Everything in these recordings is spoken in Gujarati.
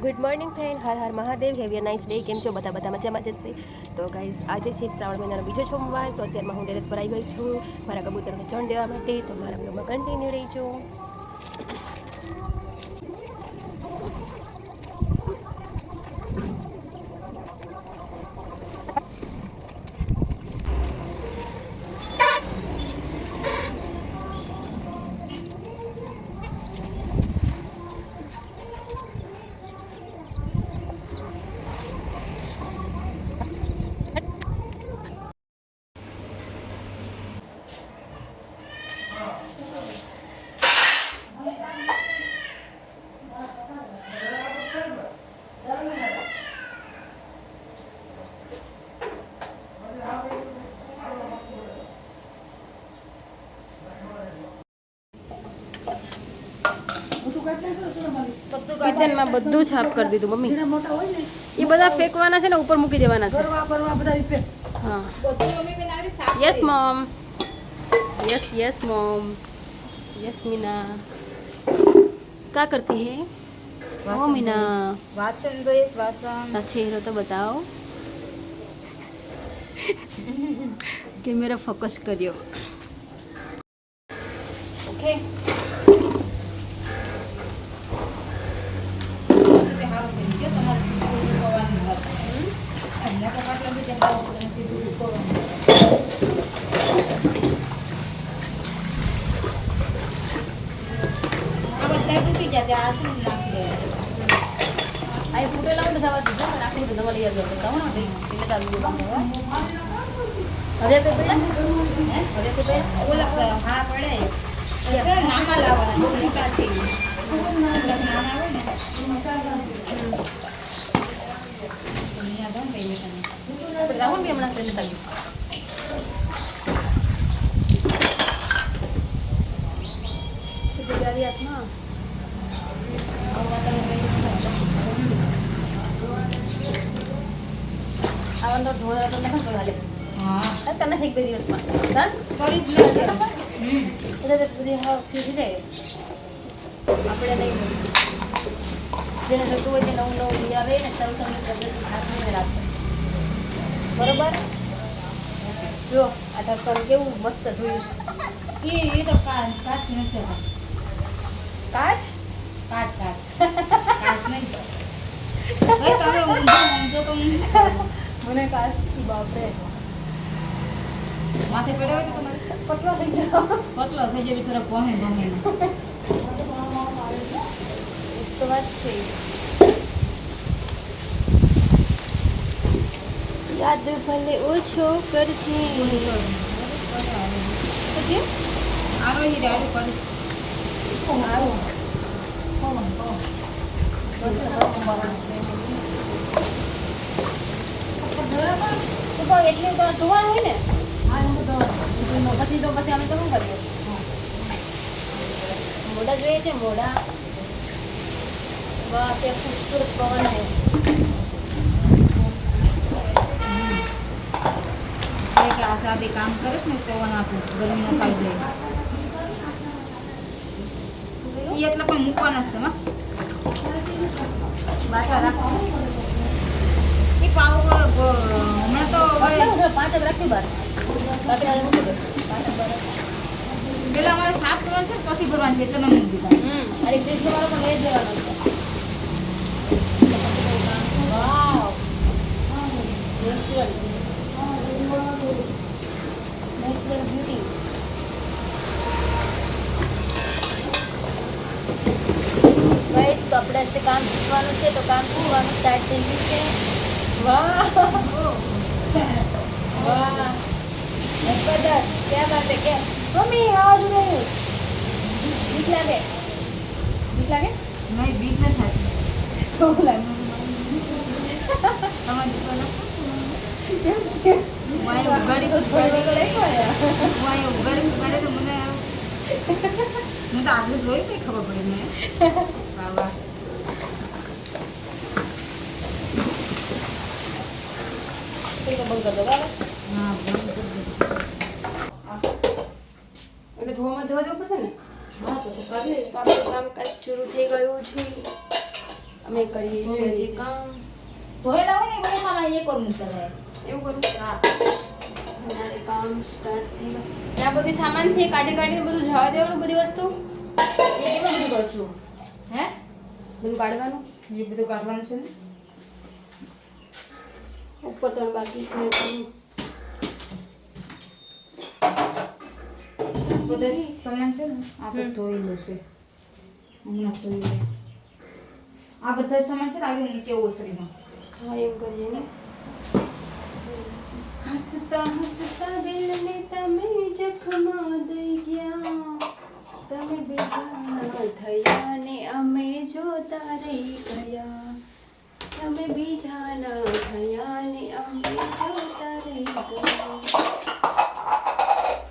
Good morning friend Har Har Mahadev have a nice day કેમ છો? બધા બધા મજામાં જશે તો ગાઈઝ આજે છે શ્રાવણ મહિનાનો બીજો સોમવાર. તો, અત્યારમાં હું ટેરેસ પર આવી ગઈ છું. મારા કબૂતરને ચણ દેવા માટે. તો, મારા બ્લોગમાં કન્ટિન્યુ રહી છું કિચનમાં બધું છાપ કરી દીધું મમ્મી. એ બધા ફેંકવાના છે ને ઉપર મૂકી દેવાના છે. Yes mom yes yes mom yes Meena કા કરતી હે? ઓ મીના વાસણ તો વાસણ. અચ્છા તો બતાવો. કેમેરા ફોકસ કર્યો. ઓકે ઓલા નાના આવે ને અહીંયા દો ને પહેલે તમે આપણે રાઉન્ડ બી હમણાં તેને ખાલી જગ્યા આવી હાથમાં આવા તો ઢોળા તો નથી હાલે હા. તને એક બે દિવસમાં. હા કરી જ લે હમ. એટલે બધી હા ફીજી જાય આપણે નહીં જેને થતું હોય તે નવું નવું લઈ આવે ને તમ તમને પ્રગતિ સાથે રાખે. બરોબર? જો આ ઢક્કન કેવું મસ્ત જોયું એ એ તો કાચ કાચ નથી કાચ? કાચ કાચ. કાચ નહીં. તમે ઊંધો ઊંધો તો? મને કાલ બાપરે. માથે પડ્યો તો તમારે પતલો થઈ ગયો પતલો થઈ જાય બિચારો પોહે ગમે. તો વાત છે. યાદ ભલે ઓછો કરજે. તો કેમ આરોહી રાડું કરીશ સારું પવન મારા તો એટલે તો ધોવાનું હોય. ને પછી તો પછી અમે તો શું કરીએ? મોડા જોઈએ છે મોઢા. વાહ તે ખૂબસૂરત પવન છે. આ સાબે કામ કરે છે ને પવન આપું ગરમી ન ખાઈ જાય એટલે પણ મૂકવાના છે માં બાટા રાખો. પેલા અમારે સાફ કરવાનું છે પછી ભરવાનું છે એટલે મેં મૂકી દીધા અરે ફ્રીજ વાળો નેચરલ નેચરલ બ્યુટી ગાઈસ તો આપણે કામ શીખવાનું છે, તો કામ શીખવાનું સ્ટાર્ટ થઈ ગયું છે. મમ્મી આવાજ ઉડે બીક લાગે બીક લાગે નહીં બીક ન થાય કેવું લાગે કે હું અહીંયા ઉગાડી તો થોડી રાખ્યો હું ઉગાડી તો મને હું તો આગળ જોઈ કઈ ખબર પડી વાહ વાહ બંધ કરી દો બરાબર? હા બંધ કરી દીધું. એટલે ધોવામાં જવા દેવું પડશે ને? હા તો તો કરી તો આપણું શરૂ થઈ ગયું છે. અમે કરીએ છીએ હજી કામ. ધોયેલા હોય ને એ બધા સામાન એક વાર મૂકતા એવું કરું? હા. અમારે કામ સ્ટાર્ટ થઈ ગયું. આ બધી સામાન છે એ કાઢી કાઢીને બધું જવા દેવાનું બધી વસ્તુ? એ બધું કરશું? હે? બધું કાઢવાનું? એ બધું કાઢવાનું છે ને? ઉપર ત્રણ બાકી છે સામાન છે ને? આપણે. ધોઈ લેશે હમણાં ધોઈ લે આ બધા સામાન છે ને? આવી મૂકે ઓસરીમાં હા એમ કરીએ ને. હસતા હસતા દિલને તમે જખમા દઈ ગયા. તમે બીજાના થયા ને અમે જોતા રહી ગયા. તમે બીજાના થયા ને અમે જોતા રહી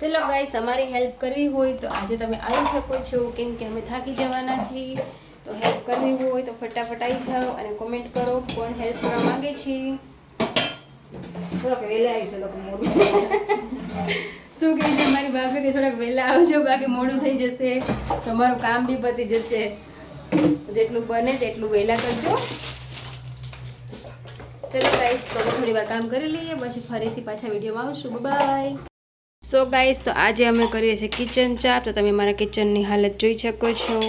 ચલો ગાઈસ અમારી હેલ્પ કરવી હોય તો આજે તમે આવી શકો છો. કેમ કે અમે થાકી જવાના છીએ. તો હેલ્પ કરવી હોય તો ફટાફટ આવી જાઓ અને કોમેન્ટ કરો કોણ હેલ્પ કરવા માંગે છે. થોડોક વહેલા આવી લોકો મોડું શું કહે છે મારી બાપે કે થોડાક વહેલા આવજો બાકી મોડું થઈ જશે. તમારું કામ બી પતી જશે. જેટલું બને તેટલું વહેલા કરજો. ચલો ગાઈસ તો થોડી વાર કામ કરી લઈએ પછી ફરીથી પાછા વિડીયોમાં આવશું. બાય સો ગાઈસ તો આજે અમે કરીએ છીએ કિચન ચાપ તો તમે મારા કિચનની હાલત જોઈ શકો છો.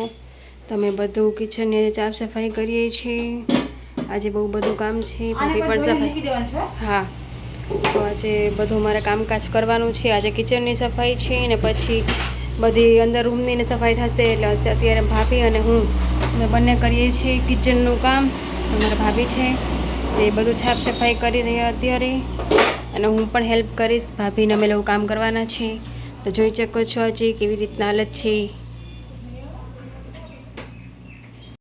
તમે બધું કિચનની ચાપ સફાઈ કરીએ છીએ. આજે બહુ બધું કામ છે. પણ સફાઈ હા. તો આજે બધું મારે કામકાજ કરવાનું છે. આજે કિચનની સફાઈ છે ને પછી બધી અંદર રૂમની ને સફાઈ થશે. એટલે અત્યારે ભાભી અને હું અમે બંને કરીએ છીએ કિચનનું કામ. મારા ભાભી છે. એ બધું છાપ સફાઈ કરી રહ્યા અત્યારે. અને હું પણ હેલ્પ કરીશ. ભાભીને અમે લોકો કામ કરવાના છે તો જોઈ શકો છો હજી કેવી રીતના હાલત છે